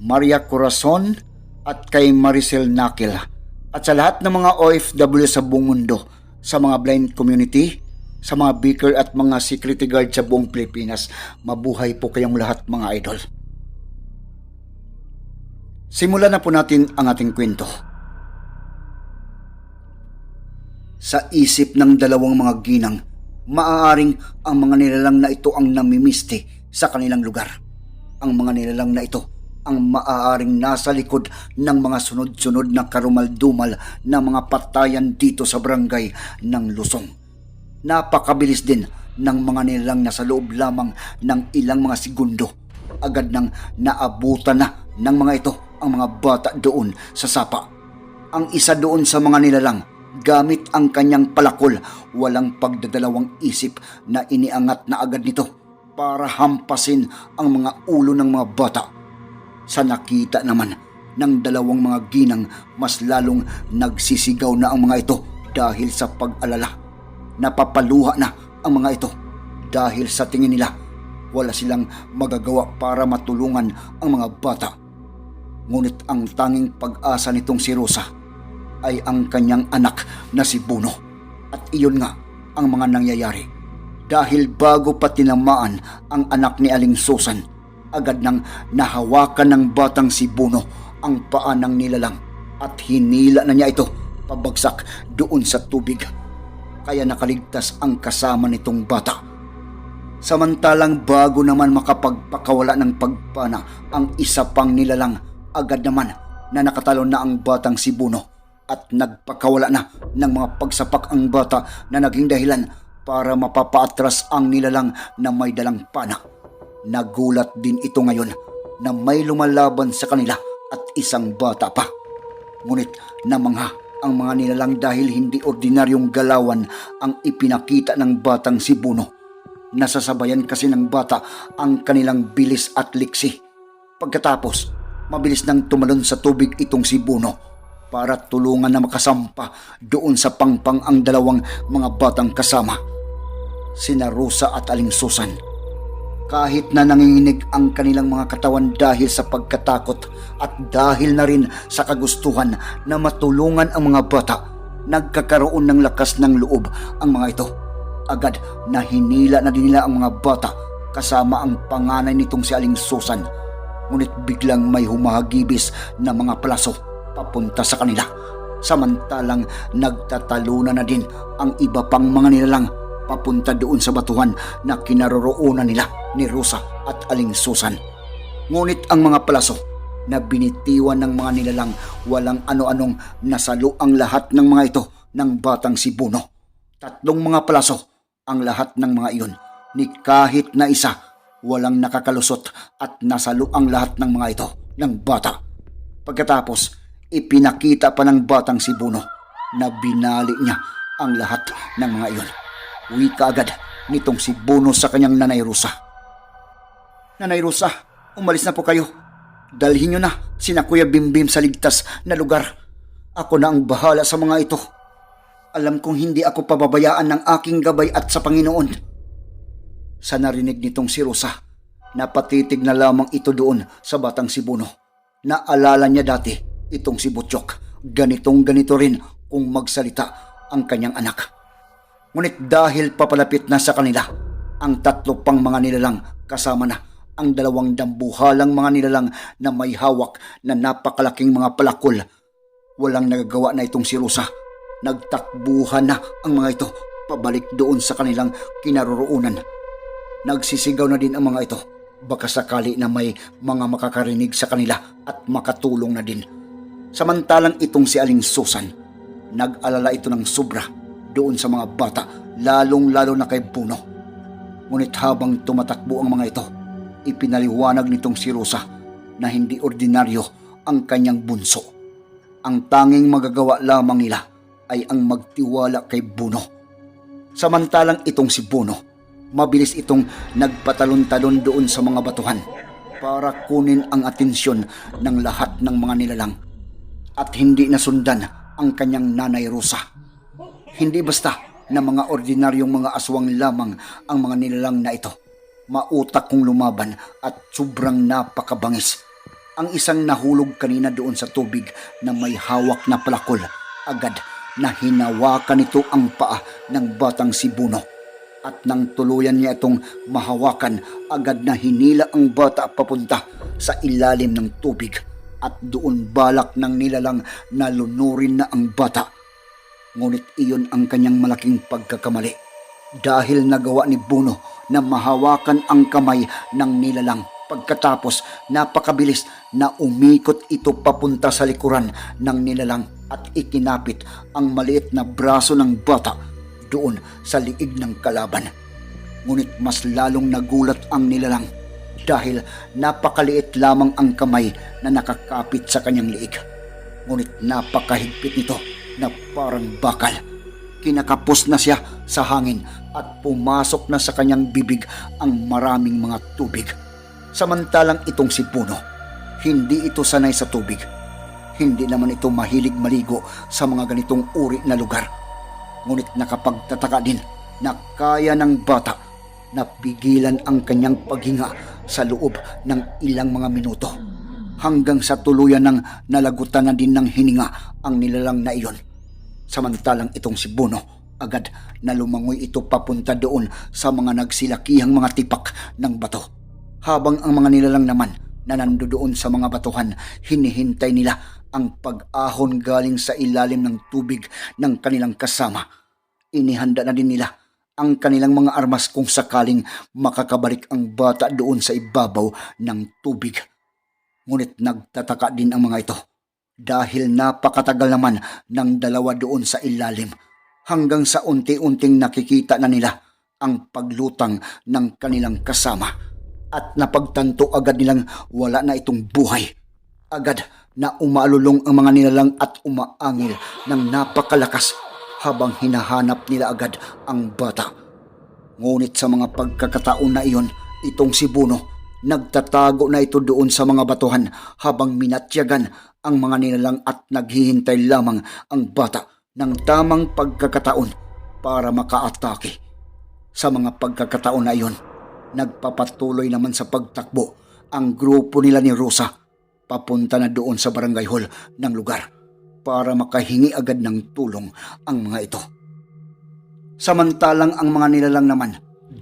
Maria Corazon, at kay Maricel Nakil. At sa lahat ng mga OFW sa buong mundo, sa mga blind community, sa mga beaker at mga security guard sa buong Pilipinas, mabuhay po kayong lahat mga idol. Simulan na po natin ang ating kwento. Sa isip ng dalawang mga ginang, maaaring ang mga nilalang na ito ang namimisti sa kanilang lugar. Ang mga nilalang na ito ang maaaring nasa likod ng mga sunod-sunod na karumal-dumal na mga patayan dito sa barangay ng Lusong. Napakabilis din ng mga nilalang na sa loob lamang ng ilang mga segundo. Agad nang naabutan na ng mga ito ang mga bata doon sa sapa. Ang isa doon sa mga nilalang gamit ang kanyang palakol, walang pagdadalawang isip na iniangat na agad nito para hampasin ang mga ulo ng mga bata. Sa nakita naman ng dalawang mga ginang, mas lalong nagsisigaw na ang mga ito dahil sa pag-alala. Napapaluha na ang mga ito dahil sa tingin nila wala silang magagawa para matulungan ang mga bata. Ngunit ang tanging pag-asa nitong si Rosa ay ang kanyang anak na si Buno. At iyon nga ang mga nangyayari. Dahil bago pa tinamaan ang anak ni Aling Susan, agad nang nahawakan ng batang si Buno ang paa ng nilalang at hinila na niya ito pabagsak doon sa tubig. Kaya nakaligtas ang kasama nitong bata. Samantalang bago naman makapagpakawala ng pagpana ang isa pang nilalang, agad naman na nakatalon na ang batang si Buno at nagpakawala na ng mga pagsapak ang bata na naging dahilan para mapapaatras ang nilalang na may dalang pana. Nagulat din ito ngayon na may lumalaban sa kanila at isang bata pa. Ngunit namangha ang mga nilalang dahil hindi ordinaryong galawan ang ipinakita ng batang si Buno. Nasasabayan kasi ng bata ang kanilang bilis at liksi. Pagkatapos, mabilis nang tumalon sa tubig itong si Buno para tulungan na makasampa doon sa pangpang ang dalawang mga batang kasama, sina Rosa at Aling Susan. Kahit na nanginginig ang kanilang mga katawan dahil sa pagkatakot at dahil na rin sa kagustuhan na matulungan ang mga bata, nagkakaroon ng lakas ng loob ang mga ito. Agad na hinila na din nila ang mga bata kasama ang panganay nitong si Aling Susan. Ngunit biglang may humahagibis na mga palaso papunta sa kanila. Samantalang nagtatalunan na din ang iba pang mga nilalang papunta doon sa batuhan na kinaroroonan nila ni Rosa at Aling Susan. Ngunit ang mga palaso na binitiwan ng mga nilalang walang ano-anong nasalo ang lahat ng mga ito ng batang si Buno. Tatlong mga palaso ang lahat ng mga iyon ni kahit na isa walang nakakalusot at nasalo ang lahat ng mga ito ng bata. Pagkatapos, ipinakita pa ng batang si Buno na binali niya ang lahat ng mga iyon. Uwi ka agad nitong si Buno sa kanyang nanay Rosa. Nanay Rosa, umalis na po kayo. Dalhin niyo na sina Kuya Bimbim sa ligtas na lugar. Ako na ang bahala sa mga ito. Alam kong hindi ako pababayaan ng aking gabay at sa Panginoon. Sa narinig nitong si Rosa, napatitig na lamang ito doon sa batang si Buno. Naalala niya dati itong si Butchok. Ganitong ganito rin kung magsalita ang kanyang anak. Ngunit dahil papalapit na sa kanila, ang tatlo pang mga nilalang kasama na ang dalawang dambuhalang mga nilalang na may hawak na napakalaking mga palakol. Walang nagagawa na itong si Rosa. Nagtakbuhan na ang mga ito pabalik doon sa kanilang kinaroroonan. Nagsisigaw na din ang mga ito. Baka sakali na may mga makakarinig sa kanila at makatulong na din. Samantalang itong si Aling Susan, nag-alala ito ng sobra doon sa mga bata, lalong-lalo na kay Puno. Ngunit habang tumatakbo ang mga ito, ipinaliwanag nitong si Rosa na hindi ordinaryo ang kanyang bunso. Ang tanging magagawa lamang nila ay ang magtiwala kay Buno. Samantalang itong si Buno, mabilis itong nagpatalon-talon doon sa mga batuhan para kunin ang atensyon ng lahat ng mga nilalang at hindi nasundan ang kanyang nanay Rosa. Hindi basta na mga ordinaryong mga aswang lamang ang mga nilalang na ito. Mautak kong lumaban at sobrang napakabangis. Ang isang nahulog kanina doon sa tubig na may hawak na palakol. Agad na hinawakan nito ang paa ng batang si Buno. At nang tuluyan niya itong mahawakan, agad na hinila ang bata papunta sa ilalim ng tubig. At doon balak ng nilalang na lunurin na ang bata. Ngunit iyon ang kanyang malaking pagkakamali. Dahil nagawa ni Buno na mahawakan ang kamay ng nilalang. Pagkatapos, napakabilis na umikot ito papunta sa likuran ng nilalang at ikinapit ang maliit na braso ng bata doon sa liig ng kalaban. Ngunit mas lalong nagulat ang nilalang dahil napakaliit lamang ang kamay na nakakapit sa kanyang liig. Ngunit napakahigpit nito na parang bakal. Kinakapos na siya sa hangin at pumasok na sa kanyang bibig ang maraming mga tubig. Samantalang itong si Puno, hindi ito sanay sa tubig. Hindi naman ito mahilig maligo sa mga ganitong uri na lugar. Ngunit nakapagtataka din na kaya ng bata na pigilan ang kanyang paghinga sa loob ng ilang mga minuto. Hanggang sa tuluyan ng nalagutan na din ng hininga ang nilalang na iyon. Samantalang itong si Bono, agad na lumangoy ito papunta doon sa mga nagsilakihang mga tipak ng bato. Habang ang mga nilalang naman na nandoon sa mga batuhan, hinihintay nila ang pag-ahon galing sa ilalim ng tubig ng kanilang kasama. Inihanda na din nila ang kanilang mga armas kung sakaling makakabalik ang bata doon sa ibabaw ng tubig. Ngunit nagtataka din ang mga ito dahil napakatagal naman ng dalawa doon sa ilalim hanggang sa unti-unting nakikita na nila ang paglutang ng kanilang kasama at napagtanto agad nilang wala na itong buhay. Agad na umalulong ang mga nilalang at umaangil ng napakalakas habang hinahanap nila agad ang bata. Ngunit sa mga pagkakataon na iyon, itong si Buno, nagtatago na ito doon sa mga batuhan habang minatyagan ang mga nilalang at naghihintay lamang ang bata ng tamang pagkakataon para makaatake. Sa mga pagkakataon na iyon, nagpapatuloy naman sa pagtakbo ang grupo nila ni Rosa papunta na doon sa barangay hall ng lugar para makahingi agad ng tulong ang mga ito. Samantalang ang mga nilalang naman,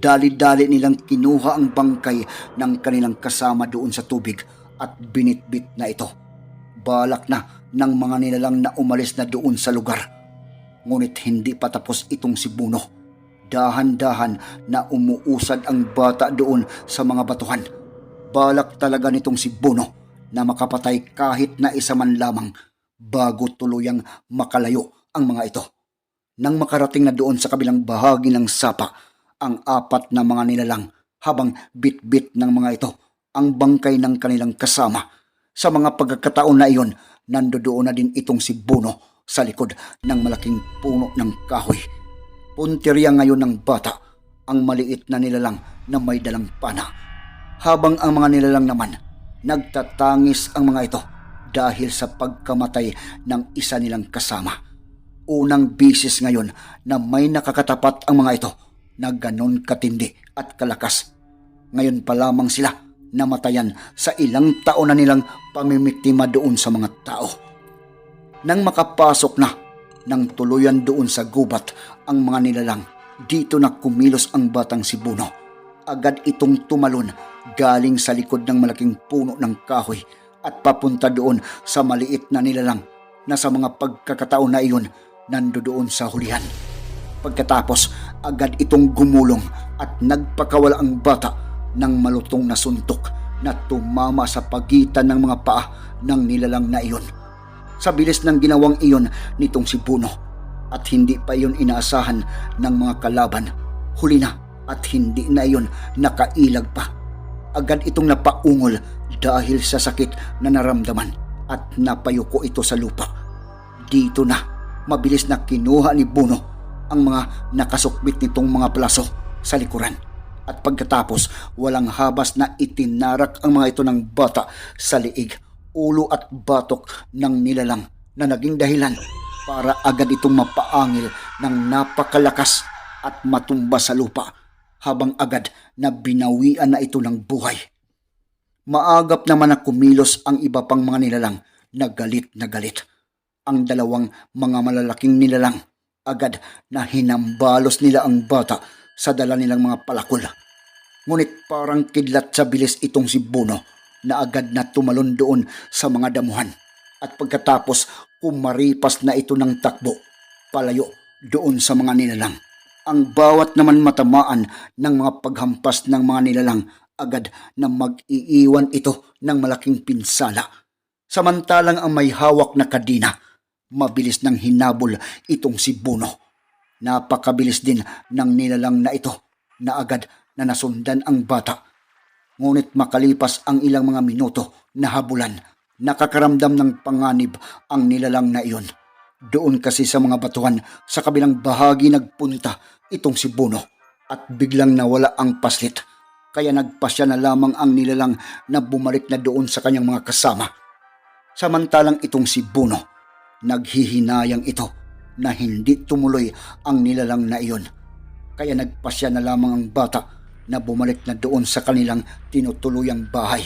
dali-dali nilang kinuha ang bangkay ng kanilang kasama doon sa tubig at binitbit na ito. Balak na ng mga nilalang na umalis na doon sa lugar. Ngunit hindi pa tapos itong si Buno. Dahan-dahan na umuusad ang bata doon sa mga batuhan. Balak talaga nitong si Buno na makapatay kahit na isa man lamang bago tuluyang makalayo ang mga ito. Nang makarating na doon sa kabilang bahagi ng sapa, ang apat na mga nilalang habang bit-bit ng mga ito ang bangkay ng kanilang kasama. Sa mga pagkakataon na iyon, nandoon na din itong si Buno sa likod ng malaking puno ng kahoy. Punteriya ngayon ng bata ang maliit na nilalang na may dalang pana. Habang ang mga nilalang naman, nagtatangis ang mga ito dahil sa pagkamatay ng isa nilang kasama unang bisis ngayon na may nakakatapat ang mga ito na ganon katindi at kalakas. Ngayon pa lamang sila namatayan sa ilang taon na nilang pamimiktima doon sa mga tao. Nang makapasok na nang tuluyan doon sa gubat ang mga nilalang, dito na kumilos ang batang si Buno. Agad itong tumalon galing sa likod ng malaking puno ng kahoy at papunta doon sa maliit na nilalang na sa mga pagkakataon na iyon nandoon sa hulihan. Pagkatapos, agad itong gumulong at nagpakawala ang bata ng malutong na suntok na tumama sa pagitan ng mga paa ng nilalang na iyon. Sa bilis ng ginawang iyon nitong si Puno at hindi pa iyon inaasahan ng mga kalaban, huli na at hindi na iyon nakailag pa. Agad itong napaungol dahil sa sakit na naramdaman at napayuko ito sa lupa. Dito na, mabilis na kinuha ni Buno ang mga nakasukbit nitong mga plaso sa likuran. At pagkatapos, walang habas na itinarak ang mga ito ng bata sa liig, ulo at batok ng nilalang na naging dahilan para agad itong mapaangil ng napakalakas at matumba sa lupa habang agad na binawian na ito ng buhay. Maagap naman na kumilos ang iba pang mga nilalang na galit na galit. Ang dalawang mga malalaking nilalang agad na hinambalos nila ang bata sa dala nilang mga palakol. Ngunit parang kidlat sa bilis itong si Buno na agad na tumalon doon sa mga damuhan. At pagkatapos kumaripas na ito ng takbo, palayo doon sa mga nilalang. Ang bawat naman matamaan ng mga paghampas ng mga nilalang agad na mag-iiwan ito ng malaking pinsala. Samantalang ang may hawak na kadina, mabilis nang hinabol itong si Buno. Napakabilis din ng nilalang na ito na agad na nasundan ang bata. Ngunit makalipas ang ilang mga minuto na habulan, nakakaramdam ng panganib ang nilalang na iyon. Doon kasi sa mga batuhan sa kabilang bahagi nagpunta itong si Buno at biglang nawala ang paslit. Kaya nagpasya na lamang ang nilalang na bumalik na doon sa kanyang mga kasama. Samantalang itong si Buno, naghihinayang ito na hindi tumuloy ang nilalang na iyon. Kaya nagpasya na lamang ang bata na bumalik na doon sa kanilang tinutuluyang bahay.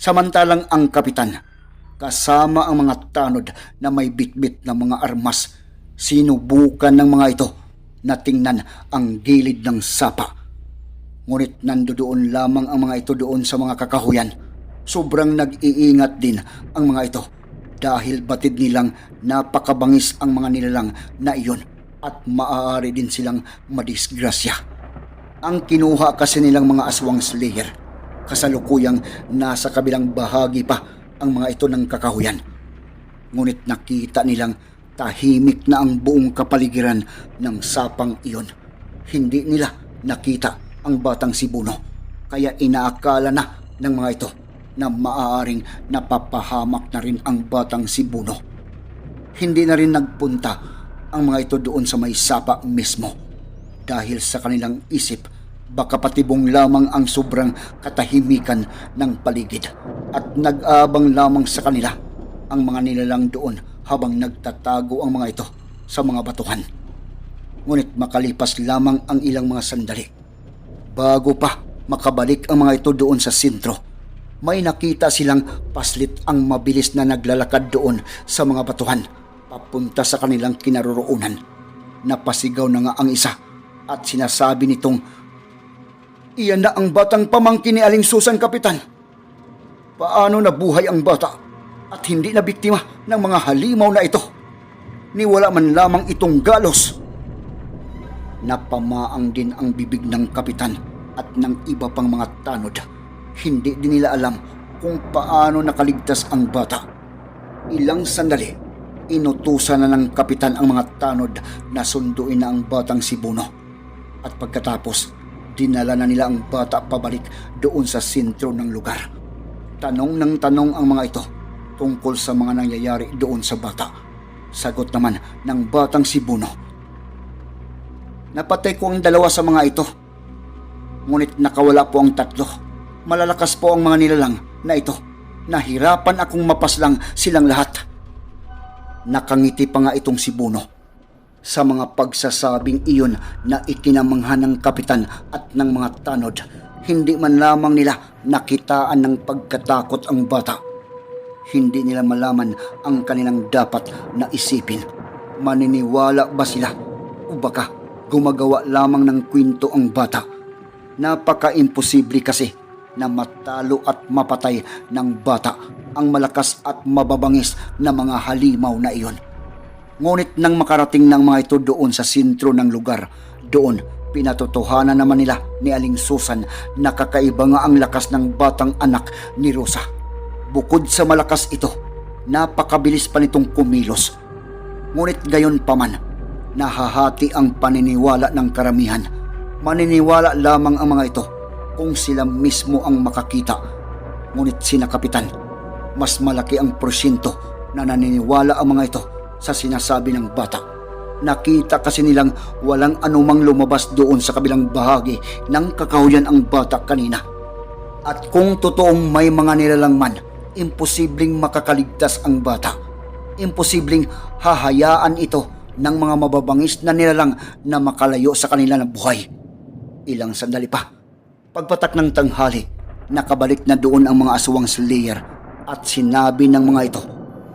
Samantalang ang kapitan, kasama ang mga tanod na may bitbit na mga armas, sinubukan ng mga ito na tingnan ang gilid ng sapa. Ngunit nandoon lamang ang mga ito doon sa mga kakahuyan. Sobrang nag-iingat din ang mga ito dahil batid nilang napakabangis ang mga nilalang na iyon at maaari din silang madisgrasya. Ang kinuha kasi nilang mga aswang slayer, kasalukuyang nasa kabilang bahagi pa ang mga ito ng kakahuyan. Ngunit nakita nilang tahimik na ang buong kapaligiran ng sapang iyon. Hindi nila nakita ang batang si Buno, kaya inaakala na ng mga ito na maaaring napapahamak na rin ang batang si Buno. Hindi na rin nagpunta ang mga ito doon sa may sapa mismo dahil sa kanilang isip baka patibong lamang ang sobrang katahimikan ng paligid at nag-aabang lamang sa kanila ang mga nilalang doon habang nagtatago ang mga ito sa mga batuhan. Ngunit makalipas lamang ang ilang mga sandali bago pa makabalik ang mga ito doon sa sentro may nakita silang paslit ang mabilis na naglalakad doon sa mga batuhan papunta sa kanilang kinaroroonan. Napasigaw na nga ang isa at sinasabi nitong, Iyan na ang batang pamangkin ni Aling Susan Kapitan. Paano nabuhay ang bata at hindi na biktima ng mga halimaw na ito? Niwala man lamang itong galos. Napamaang din ang bibig ng kapitan at ng iba pang mga tanod hindi din nila alam kung paano nakaligtas ang bata. Ilang sandali, inutusan na ng kapitan ang mga tanod na sunduin na ang batang si Buno. At pagkatapos, dinala na nila ang bata pabalik doon sa sentro ng lugar. Tanong ng tanong ang mga ito tungkol sa mga nangyayari doon sa bata. Sagot naman ng batang si Buno. Napatay ko ang dalawa sa mga ito. Ngunit nakawala po ang tatlo malalakas po ang mga nilalang na ito. Nahirapan akong mapaslang silang lahat. Nakangiti pa nga itong si Buno sa mga pagsasabing iyon na ikinamangha ng kapitan at ng mga tanod. Hindi man lamang nila nakitaan ng pagkatakot ang bata. Hindi nila malaman ang kanilang dapat na isipin. Maniniwala ba sila o baka gumagawa lamang ng kwento ang bata? Napaka-imposible kasi na matalo at mapatay ng bata ang malakas at mababangis na mga halimaw na iyon. Ngunit nang makarating ng mga ito doon sa sentro ng lugar, doon pinatotohanan naman nila ni Aling Susan na kakaiba nga ang lakas ng batang anak ni Rosa. Bukod sa malakas ito, napakabilis pa nitong kumilos. Ngunit gayon paman, nahahati ang paniniwala ng karamihan. Maniniwala lamang ang mga ito kung sila mismo ang makakita. Ngunit sina kapitan, mas malaki ang porsyento na naniniwala ang mga ito sa sinasabi ng bata. Nakita kasi nilang walang anumang lumabas doon sa kabilang bahagi ng kakahuyan ang bata kanina. At kung totoong may mga nilalang man, imposibleng makakaligtas ang bata. Imposibleng hahayaan ito ng mga mababangis na nilalang na makalayo sa kanila ng buhay. Ilang sandali pa, pagpatak ng tanghali, nakabalik na doon ang mga aswang slayer at sinabi ng mga ito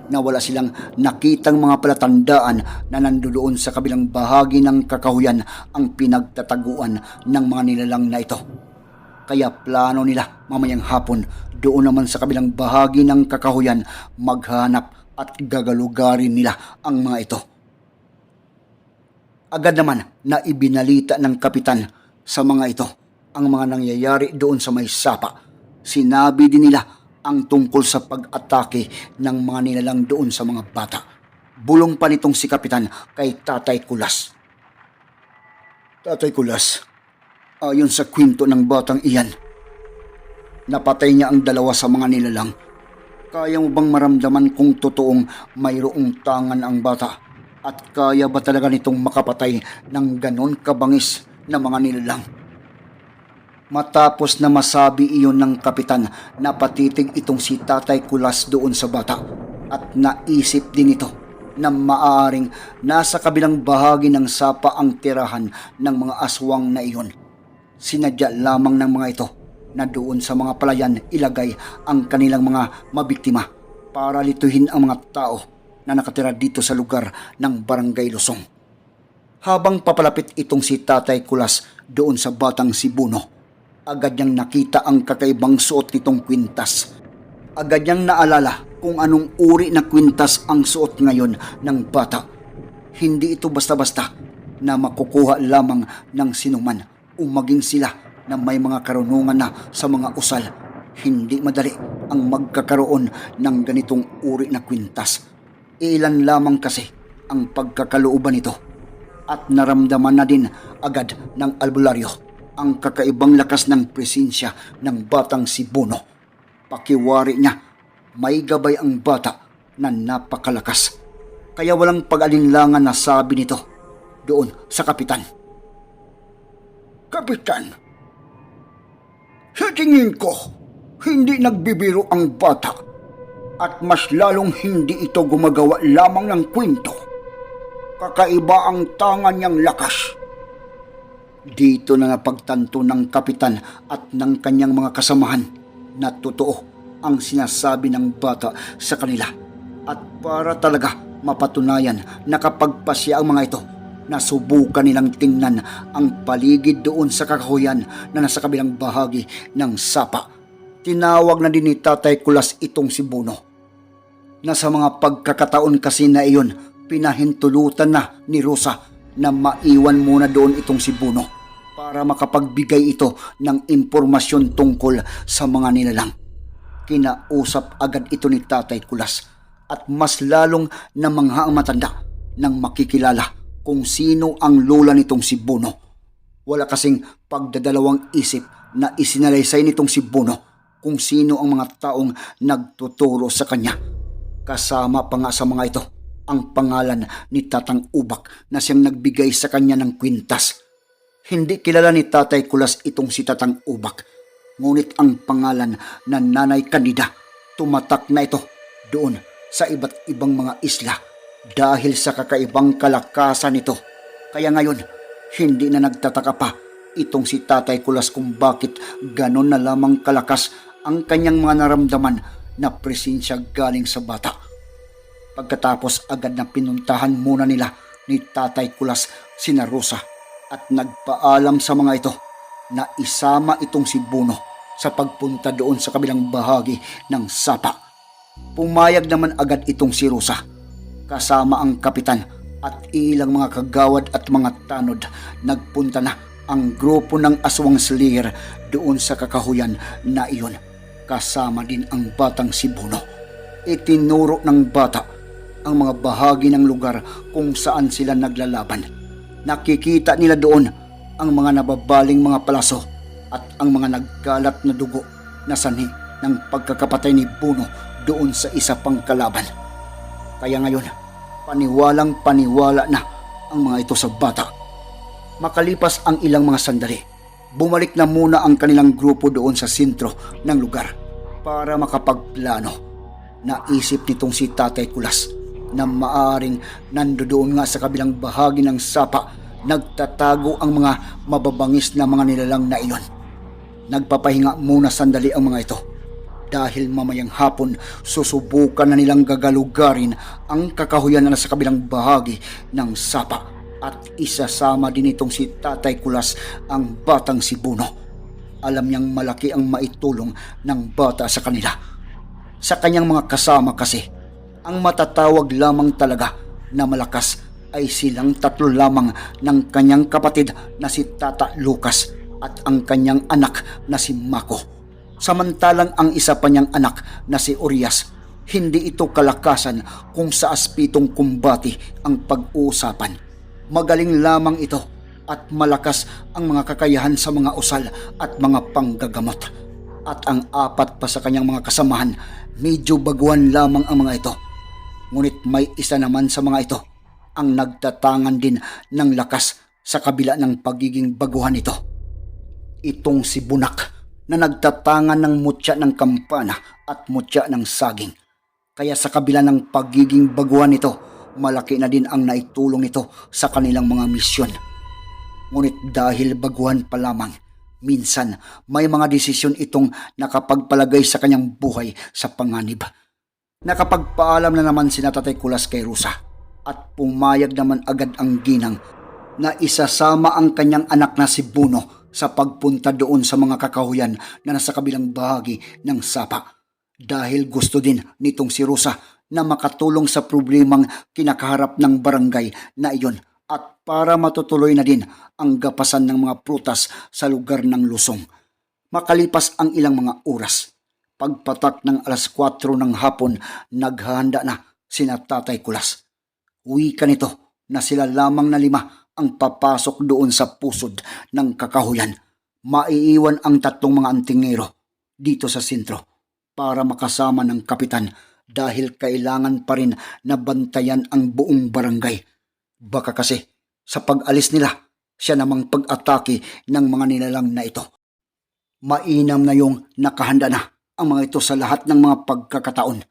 na wala silang nakitang mga palatandaan na nandoon sa kabilang bahagi ng kakahuyan ang pinagtataguan ng mga nilalang na ito. Kaya plano nila mamayang hapon doon naman sa kabilang bahagi ng kakahuyan maghanap at gagalugarin nila ang mga ito. Agad naman na ibinalita ng kapitan sa mga ito ang mga nangyayari doon sa may sapa. Sinabi din nila ang tungkol sa pag-atake ng mga nilalang doon sa mga bata. Bulong pa nitong si kapitan kay Tatay Kulas. Tatay Kulas, ayon sa kwento ng batang iyan, napatay niya ang dalawa sa mga nilalang. Kaya mo bang maramdaman kung totoong mayroong tangan ang bata? At kaya ba talaga nitong makapatay ng ganon kabangis na mga nilalang? Matapos na masabi iyon ng kapitan, napatitig itong si Tatay Kulas doon sa bata at naisip din ito na maaaring nasa kabilang bahagi ng sapa ang tirahan ng mga aswang na iyon. Sinadya lamang ng mga ito na doon sa mga palayan ilagay ang kanilang mga mabiktima para lituhin ang mga tao na nakatira dito sa lugar ng Barangay Luzon. Habang papalapit itong si Tatay Kulas doon sa batang si Buno, agad niyang nakita ang kakaibang suot nitong kwintas. Agad niyang naalala kung anong uri na kwintas ang suot ngayon ng bata. Hindi ito basta-basta na makukuha lamang ng sinuman o maging sila na may mga karunungan na sa mga usal. Hindi madali ang magkakaroon ng ganitong uri na kwintas. Ilan lamang kasi ang pagkakalooban nito at naramdaman na din agad ng albularyo ang kakaibang lakas ng presensya ng batang si Bono. Pakiwari niya, may gabay ang bata na napakalakas. Kaya walang pag-alinlangan na sabi nito doon sa kapitan. Kapitan, sa tingin ko, hindi nagbibiro ang bata at mas lalong hindi ito gumagawa lamang ng kwento. Kakaiba ang tangan niyang lakas. Dito na napagtanto ng kapitan at ng kanyang mga kasamahan na totoo ang sinasabi ng bata sa kanila. At para talaga mapatunayan na kapag ang mga ito, nasubukan nilang tingnan ang paligid doon sa kakahuyan na nasa kabilang bahagi ng sapa. Tinawag na din ni Tatay Kulas itong si Buno. Na mga pagkakataon kasi na iyon, pinahintulutan na ni Rosa na maiwan muna doon itong si Buno para makapagbigay ito ng impormasyon tungkol sa mga nilalang. Kinausap agad ito ni Tatay Kulas at mas lalong namangha ang matanda nang makikilala kung sino ang lola nitong si Buno. Wala kasing pagdadalawang isip na isinalaysay nitong si Buno kung sino ang mga taong nagtuturo sa kanya. Kasama pa nga sa mga ito ang pangalan ni Tatang Ubak na siyang nagbigay sa kanya ng kwintas. Hindi kilala ni Tatay Kulas itong si Tatang Ubak. Ngunit ang pangalan na Nanay Kanida tumatak na ito doon sa iba't ibang mga isla dahil sa kakaibang kalakasan nito. Kaya ngayon, hindi na nagtataka pa itong si Tatay Kulas kung bakit ganon na lamang kalakas ang kanyang mga naramdaman na presensya galing sa bata. Pagkatapos agad na pinuntahan muna nila ni Tatay Kulas sina Rosa at nagpaalam sa mga ito na isama itong si Buno sa pagpunta doon sa kabilang bahagi ng sapa. Pumayag naman agad itong si Rosa kasama ang kapitan at ilang mga kagawad at mga tanod nagpunta na ang grupo ng aswang slayer doon sa kakahuyan na iyon kasama din ang batang si Buno. Itinuro ng bata ang mga bahagi ng lugar kung saan sila naglalaban. Nakikita nila doon ang mga nababaling mga palaso at ang mga nagkalat na dugo na sanhi ng pagkakapatay ni Buno doon sa isa pang kalaban. Kaya ngayon, paniwalang paniwala na ang mga ito sa bata. Makalipas ang ilang mga sandali, bumalik na muna ang kanilang grupo doon sa sentro ng lugar para makapagplano. Naisip nitong si Tatay Kulas na maaring nandoon nga sa kabilang bahagi ng sapa nagtatago ang mga mababangis na mga nilalang na iyon. Nagpapahinga muna sandali ang mga ito dahil mamayang hapon susubukan na nilang gagalugarin ang kakahuyan na nasa kabilang bahagi ng sapa at isasama din itong si Tatay Kulas ang batang si Buno. Alam niyang malaki ang maitulong ng bata sa kanila. Sa kanyang mga kasama kasi, ang matatawag lamang talaga na malakas ay silang tatlo lamang ng kanyang kapatid na si Tata Lucas at ang kanyang anak na si Mako. Samantalang ang isa pa niyang anak na si Urias, hindi ito kalakasan kung sa aspitong kumbati ang pag-uusapan. Magaling lamang ito at malakas ang mga kakayahan sa mga usal at mga panggagamot. At ang apat pa sa kanyang mga kasamahan, medyo baguhan lamang ang mga ito. Ngunit may isa naman sa mga ito ang nagtatangan din ng lakas sa kabila ng pagiging baguhan ito. Itong si Bunak na nagtatangan ng mutya ng kampana at mutya ng saging. Kaya sa kabila ng pagiging baguhan nito, malaki na din ang naitulong nito sa kanilang mga misyon. Ngunit dahil baguhan pa lamang, minsan may mga desisyon itong nakapagpalagay sa kanyang buhay sa panganib. Nakapagpaalam na naman si Tatay Kulas kay Rusa at pumayag naman agad ang ginang na isasama ang kanyang anak na si Buno sa pagpunta doon sa mga kakahuyan na nasa kabilang bahagi ng sapa. Dahil gusto din nitong si Rusa na makatulong sa problemang kinakaharap ng barangay na iyon at para matutuloy na din ang gapasan ng mga prutas sa lugar ng Lusong. Makalipas ang ilang mga oras, pagpatak ng alas 4 ng hapon, naghahanda na sina Tatay Kulas. Uwi ka nito na sila lamang na lima ang papasok doon sa pusod ng kakahuyan. Maiiwan ang tatlong mga antingero dito sa sentro para makasama ng kapitan dahil kailangan pa rin na bantayan ang buong barangay. Baka kasi sa pag-alis nila, siya namang pag-atake ng mga nilalang na ito. Mainam na yung nakahanda na ang mga ito sa lahat ng mga pagkakataon.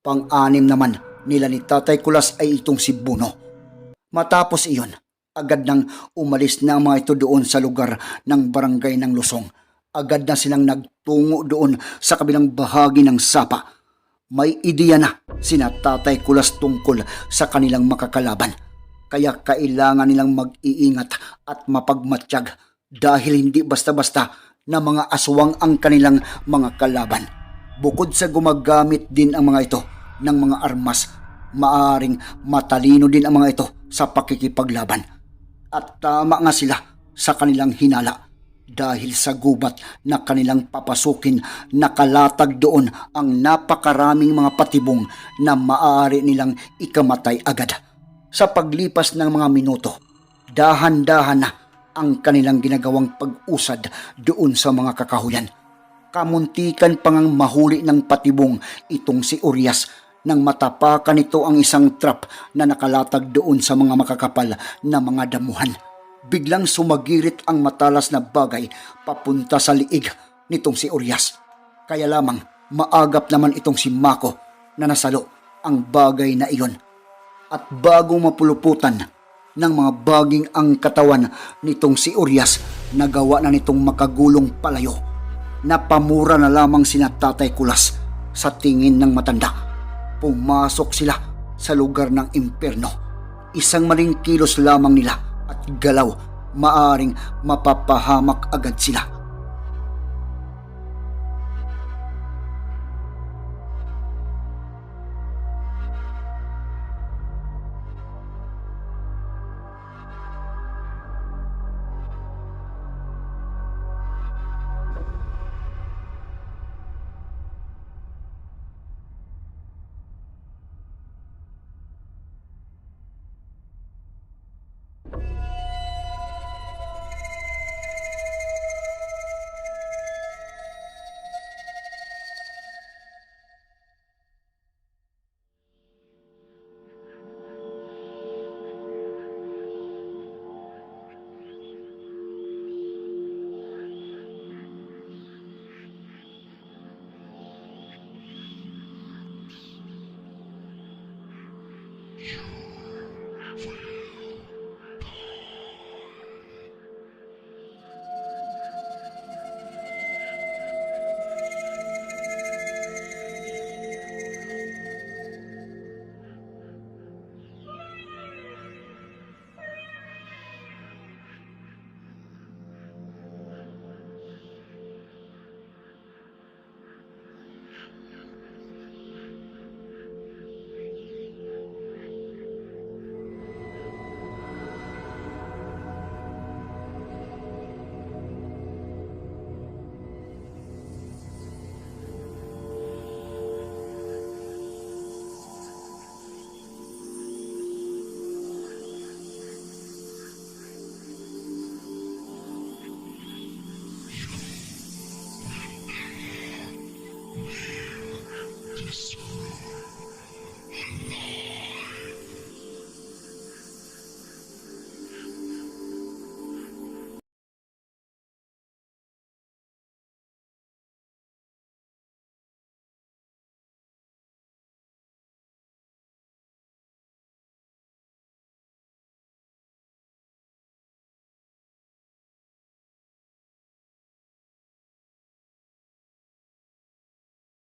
Pang-anim naman nila ni Tatay Kulas ay itong si Buno. Matapos iyon, agad nang umalis na ang mga ito doon sa lugar ng barangay ng Lusong. Agad na silang nagtungo doon sa kabilang bahagi ng sapa. May ideya na sina Tatay Kulas tungkol sa kanilang makakalaban. Kaya kailangan nilang mag-iingat at mapagmatsyag dahil hindi basta-basta na mga aswang ang kanilang mga kalaban. Bukod sa gumagamit din ang mga ito ng mga armas, maaring matalino din ang mga ito sa pakikipaglaban. At tama nga sila sa kanilang hinala dahil sa gubat na kanilang papasukin nakalatag doon ang napakaraming mga patibong na maaari nilang ikamatay agad. Sa paglipas ng mga minuto, dahan-dahan na ang kanilang ginagawang pag-usad doon sa mga kakahuyan. Kamuntikan pang ang mahuli ng patibong itong si Urias nang matapakan ito ang isang trap na nakalatag doon sa mga makakapal na mga damuhan. Biglang sumagirit ang matalas na bagay papunta sa liig nitong si Urias. Kaya lamang maagap naman itong si Mako na nasalo ang bagay na iyon. At bago mapuluputan ng mga baging ang katawan nitong si Urias, nagawa na nitong makagulong palayo. Napamura na lamang sina Tatay Kulas sa tingin ng matanda. Pumasok sila sa lugar ng impyerno. Isang maling kilos lamang nila at galaw, maaring mapapahamak agad sila.